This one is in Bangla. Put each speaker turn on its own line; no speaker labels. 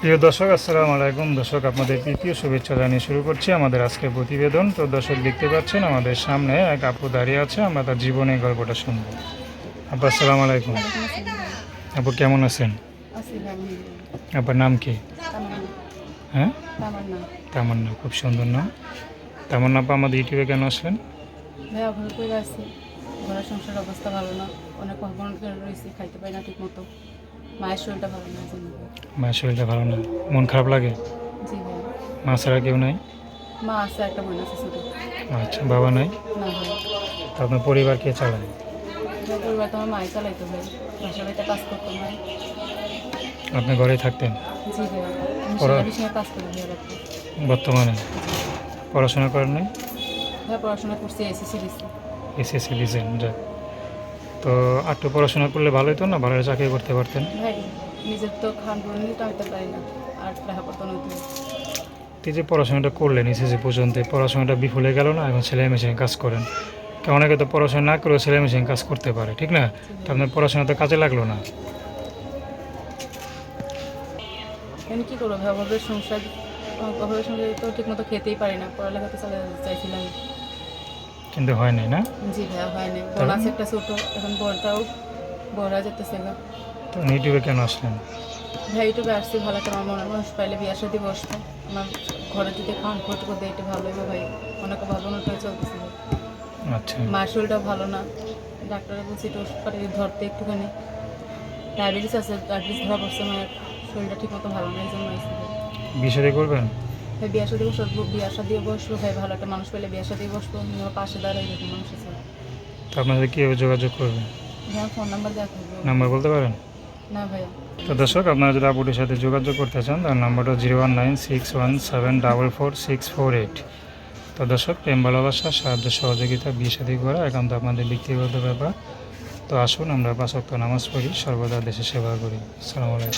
প্রিয় দর্শক, আসসালামু আলাইকুম। দর্শক, আপনাদের তৃতীয় শুভেচ্ছা জানিয়ে শুরু করছি আমাদের আজকের প্রতিবেদন। তো দর্শক, দেখতে পাচ্ছেন, আমাদের সামনে এক আপু দাঁড়িয়ে আছে। আমরা তার জীবনের গল্পটা শুনব। আপু, আসসালামু আলাইকুম। আপু, কেমন আছেন? আপনার নাম কি? হ্যাঁ? তামান্না, খুব সুন্দর নাম। তামান্না আপু, আমাদের ইউটিউবে কেন আসলেন?
অবস্থা ভালো না। অনেক খাইতে না ঠিক মতো মায়ের শরীরটা ভালো না
মায়ের শরীরটা ভালো না। মন খারাপ লাগে?
জি
মা ছাড়া কেউ নাই?
মা আছে একটা বোন আছে ছোটো।
আচ্ছা বাবা নাই?
না
তো আপনার পরিবার কে চালায়?
আমার পরিবার তো আমার মাই চালাইতো ভাই। বাসা বাড়িতে কাজ করতো
আপনি ঘরেই থাকতেন?
জি কাজ করি
বর্তমানে? পড়াশোনা করেন নাই?
ভাইয়া পড়াশোনা করছি এসএসসি দিচ্ছি
এসএসসি দিয়েছেন যাক। তো একটু পড়াশোনা করলে ভালোই তো না? ভালো চাকরি করতে পারতেন।
নিজের তো খান পারি না আর
এই যে পড়াশোনাটা করলেন এসএসসি পর্যন্ত পড়াশোনাটা বিফলে গেল না? এখন সেলাই মেশিনে কাজ করেন। অনেকে তো পড়াশোনা না করেও সেলাই মেশিনে কাজ করতে পারে ঠিক না? তো আপনার পড়াশোনা তো কাজে লাগল না।
কী করব? সংসার তো ঠিক মতো খেতেই পারি না। পড়ালেখা তো চাইছিলাম।
কিন্তু হয় নাই না?
জি ভাইয়া হয়নি বোন আছে একটা ছোটো এখন বোনটাও বড়া যেতেছে গা।
তো ইউটিউবে কেন আসলেন?
ভাই ইউটিউবে আসছি ভালো একটা আমার মনে মানুষ পাইলে বিয়ার সাথে বসবো। আমার ঘরে যদি খাওয়ান খোঁজ করে দেয় এটা ভালো হবে ভাই। অনেক ভাবনাটাই চলতেছে। ভাই।
আচ্ছা।
মার শরীরটা ভালো না। ডাক্তারে বলছি একটু ওষুধ পাটি ধরতে একটুখানি। ডায়াবেটিস আছে ডায়াবেটিস ধরা পড়ছে মায়ের শরীরটা ঠিক মতো ভালো না এই জন্য ভাই
করবেন?
ভাই বিয়ার সাথে বসবো বিয়ার সাথে বসবো ভাই ভালো একটা মানুষ পেলে বিয়ার সাথে বসবো আমার পাশে দাঁড়াই এরকম মানুষ আছে।
তো আপনাদের কীভাবে যোগাযোগ করবেন?
ভাই ফোন নাম্বার দেওয়া
নাম্বার বলতে পারেন?
না ভাইয়া।
তো দর্শক আপনারা যদি আপুটির সাথে যোগাযোগ করতে চান তার নাম্বারটা zero one nine six one seven double four six four eight. তো দর্শক প্রেম ভালোবাসা সাহায্য সহযোগিতা বিয়ে সাথী করা একান্ত আপনাদের ব্যক্তিগত ব্যাপার। তো আসুন আমরা পাঁচ নামাজ পড়ি সর্বদা দেশে সেবা করি। আসসালামু আলাইকুম।